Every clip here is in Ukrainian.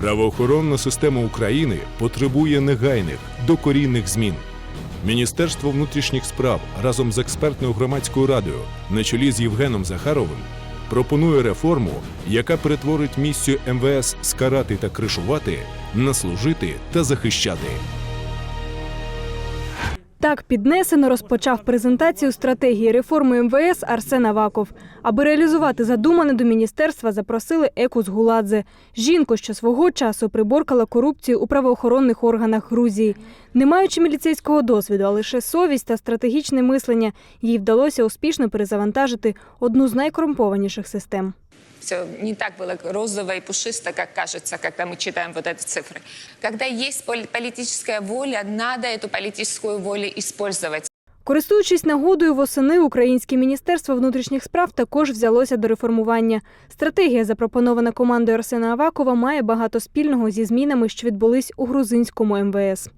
Правоохоронна система України потребує негайних докорінних змін. Міністерство внутрішніх справ разом з експертною громадською радою на чолі з Євгеном Захаровим пропонує реформу, яка перетворить місію МВС скарати та кришувати наслужити та захищати. Так піднесено розпочав презентацію стратегії реформи МВС Арсен Аваков. Аби реалізувати задумане до міністерства, запросили Еку Згуладзе – жінку, що свого часу приборкала корупцію у правоохоронних органах Грузії. Не маючи міліцейського досвіду, а лише совість та стратегічне мислення, їй вдалося успішно перезавантажити одну з найкорумпованіших систем Все не так было розово и пушисто, как кажется, когда мы читаем вот эти цифры. Когда есть пол- политическая воля, надо эту политическую волю использовать. Користуючись нагодою восени, Українське міністерство внутрішніх справ також взялося до реформування. Стратегія, запропонована командою Арсена Авакова, має багато спільного зі змінами, що відбулись у грузинському МВС.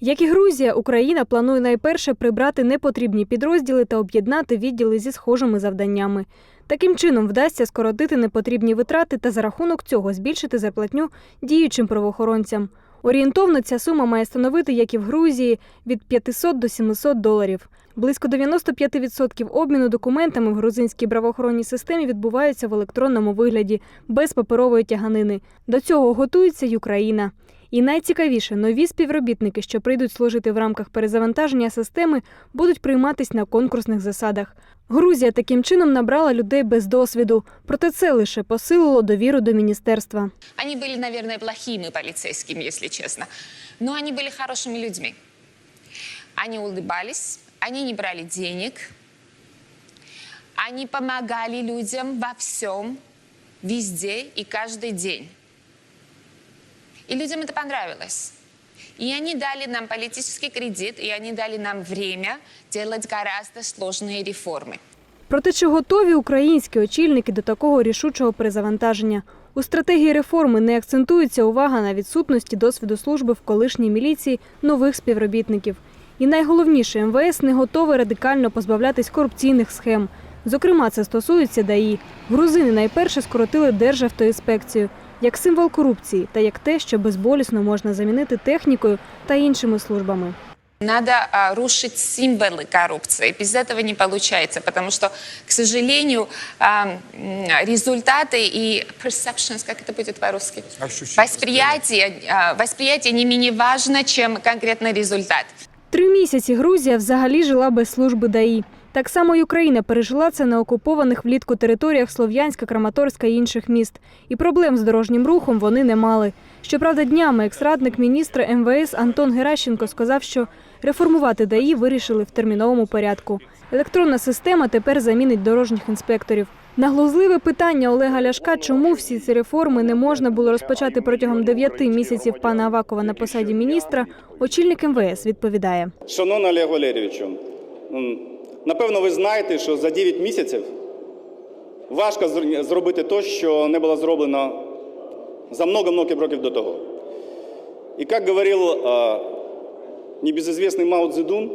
Як і Грузія, Україна планує найперше прибрати непотрібні підрозділи та об'єднати відділи зі схожими завданнями. Таким чином вдасться скоротити непотрібні витрати та за рахунок цього збільшити зарплатню діючим правоохоронцям. Орієнтовно ця сума має становити, як і в Грузії, від 500 до 700 доларів. Близько 95% обміну документами в грузинській правоохоронній системі відбуваються в електронному вигляді, без паперової тяганини. До цього готується й Україна. І найцікавіше, нові співробітники, що прийдуть служити в рамках перезавантаження системи, будуть прийматись на конкурсних засадах. Грузія таким чином набрала людей без досвіду, проте це лише посилило довіру до міністерства. Они были, наверное, плохими полицейскими, если честно. Но они были хорошими людьми. Они улыбались, они не брали денег. Они помогали людям во всем, везде и каждый день. И людям это понравилось. И они дали нам политический кредит, и они дали нам время делать гораздо сложные реформы. Проте чи готові українські очільники до такого рішучого перезавантаження? У стратегії реформи не акцентується увага на відсутності досвіду служби в колишній міліції нових співробітників. І найголовніше, МВС не готове радикально позбавлятись корупційних схем. Зокрема, це стосується ДАІ. Грузини найперше скоротили Державтоінспекцію як символ корупції та як те, що безболісно можна замінити технікою та іншими службами. Надо а, рушить символы коррупции. Без этого не получается, потому что, к сожалению, а, м, результаты и perceptions, как это будет по-русски? Восприятие, а, восприятие не менее важно, чем конкретный результат. Три місяці Грузія взагалі жила без служби ДАІ. Так само й Україна пережила це на окупованих влітку територіях Слов'янська, Краматорська і інших міст. І проблем з дорожнім рухом вони не мали. Щоправда, днями екс-радник міністра МВС Антон Геращенко сказав, що реформувати ДАІ вирішили в терміновому порядку. Електронна система тепер замінить дорожніх інспекторів. На глузливе питання Олега Ляшка, чому всі ці реформи не можна було розпочати протягом дев'яти місяців пана Авакова на посаді міністра, очільник МВС відповідає. Шановний Олег Валерійовичу, м, напевно, ви знаєте, що за 9 місяців важко зр- зробити те, що не було зроблено за много-много років до того. І як говорив е, небезызвестный Мао Цзэдун,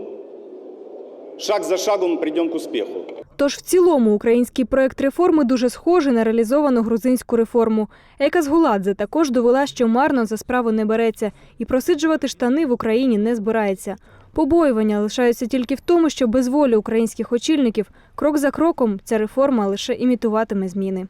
шаг за шагом прийдемо к успіху. Тож в цілому український проект реформи дуже схожий на реалізовану грузинську реформу. Ека Згуладзе також довела, що марно за справу не береться і просиджувати штани в Україні не збирається. Побоювання лишаються тільки в тому, що без волі українських очільників крок за кроком ця реформа лише імітуватиме зміни.